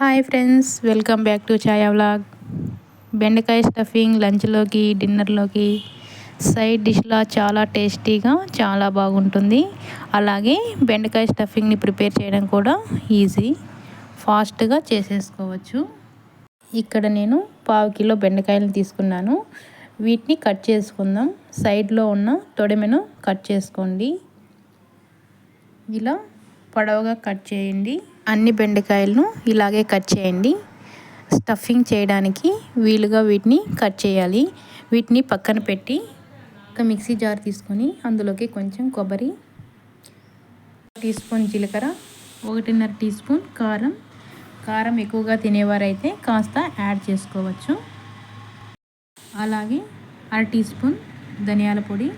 Hi friends welcome back to Chaya vlog. బెండకాయ stuffing లంచ్లోకి డిన్నర్లోకి సైడ్ డిష్లా చాలా టేస్టీగా చాలా బాగుంటుంది. అలాగే బెండకాయ స్టఫింగ్ని ప్రిపేర్ చేయడం కూడా ఈజీ. ఫాస్ట్గా చేసేసుకోవచ్చు. ఇక్కడ నేను పావు కిలో బెండకాయలు తీసుకున్నాను. వీటిని కట్ చేసుకుందాం. సైడ్లో ఉన్న తొడమెను కట్ చేసుకోండి. ఇలా పొడవుగా కట్ చేయండి. అన్ని బెండకాయలను ఇలాగే కట్ చేయండి. స్టఫింగ్ చేయడానికి వీలుగా వీటిని కట్ చేయాలి. వీటిని పక్కన పెట్టి ఒక మిక్సీ జార్ తీసుకొని అందులోకి కొంచెం కొబ్బరి టీ స్పూన్ జీలకర్ర ఒకటిన్నర టీ స్పూన్ కారం. కారం ఎక్కువగా తినేవారైతే కాస్త యాడ్ చేసుకోవచ్చు. అలాగే అర టీ స్పూన్ ధనియాల పొడి.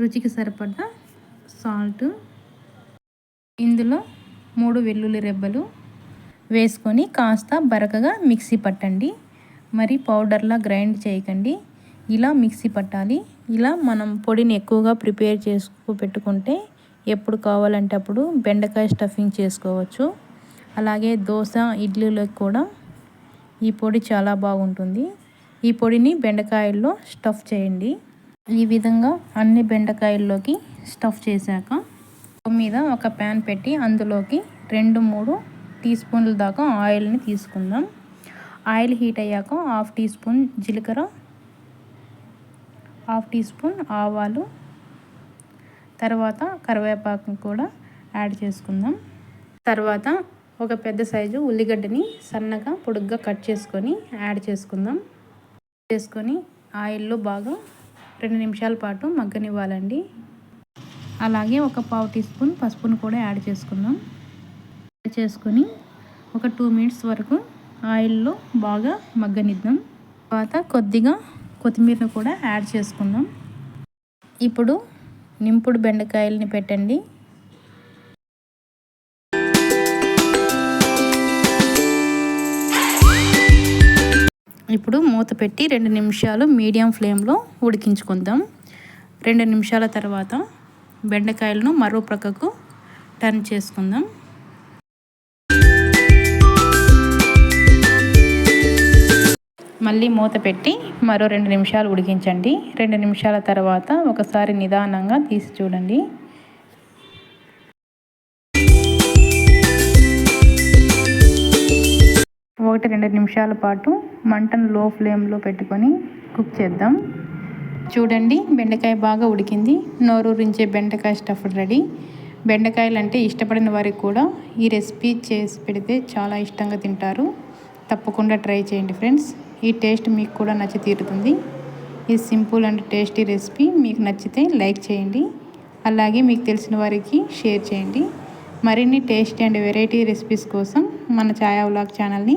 రుచికి సరిపడ్డ సాల్ట్ ఇందులో మూడు వెల్లుల్లి రెబ్బలు వేసుకొని కాస్త బరకగా మిక్సీ పట్టండి. మరి పౌడర్లా గ్రైండ్ చేయకండి. ఇలా మిక్సీ పట్టాలి. ఇలా మనం పొడిని ఎక్కువగా ప్రిపేర్ చేసుకు పెట్టుకుంటే ఎప్పుడు కావాలంటే అప్పుడు బెండకాయ స్టఫింగ్ చేసుకోవచ్చు. అలాగే దోశ ఇడ్లీలోకి కూడా ఈ పొడి చాలా బాగుంటుంది. ఈ పొడిని బెండకాయల్లో స్టఫ్ చేయండి. ఈ విధంగా అన్ని బెండకాయల్లోకి స్టఫ్ చేశాక మీద ఒక ప్యాన్ పెట్టి అందులోకి రెండు మూడు టీ స్పూన్ల దాకా ఆయిల్ని తీసుకుందాం. ఆయిల్ హీట్ అయ్యాక హాఫ్ టీ స్పూన్ జీలకర్ర హాఫ్ టీ స్పూన్ ఆవాలు తర్వాత కరివేపాకు కూడా యాడ్ చేసుకుందాం. తర్వాత ఒక పెద్ద సైజు ఉల్లిగడ్డని సన్నగా పొడుగ్గా కట్ చేసుకొని యాడ్ చేసుకుందాం. చేసుకొని ఆయిల్లో బాగా రెండు నిమిషాల పాటు మగ్గనివ్వాలండి. అలాగే ఒక పావు టీ స్పూన్ పసుపును కూడా యాడ్ చేసుకుందాం. యాడ్ చేసుకుని ఒక టూ మినిట్స్ వరకు ఆయిల్లో బాగా మగ్గనిద్దాం. తర్వాత కొద్దిగా కొత్తిమీరను కూడా యాడ్ చేసుకుందాం. ఇప్పుడు నింపుడు బెండకాయలని పెట్టండి. ఇప్పుడు మూత పెట్టి రెండు నిమిషాలు మీడియం ఫ్లేమ్లో ఉడికించుకుందాం. రెండు నిమిషాల తర్వాత బెండకాయలను మరో ప్రక్కకు టర్న్ చేసుకుందాం. మళ్ళీ మూత పెట్టి మరో రెండు నిమిషాలు ఉడికించండి. రెండు నిమిషాల తర్వాత ఒకసారి నిదానంగా తీసి చూడండి. ఒకటి రెండు నిమిషాల పాటు మంటను లో ఫ్లేమ్లో పెట్టుకొని కుక్ చేద్దాం. చూడండి బెండకాయ బాగా ఉడికింది. నోరూరించే బెండకాయ స్టఫ్ రెడీ. బెండకాయలు అంటే ఇష్టపడిన వారికి కూడా ఈ రెసిపీ చేసి పెడితే చాలా ఇష్టంగా తింటారు. తప్పకుండా ట్రై చేయండి ఫ్రెండ్స్. ఈ టేస్ట్ మీకు కూడా నచ్చి తీరుతుంది. ఈ సింపుల్ అండ్ టేస్టీ రెసిపీ మీకు నచ్చితే లైక్ చేయండి. అలాగే మీకు తెలిసిన వారికి షేర్ చేయండి. మరిన్ని టేస్టీ అండ్ వెరైటీ రెసిపీస్ కోసం మన ఛాయా వ్లాగ్ ఛానల్ని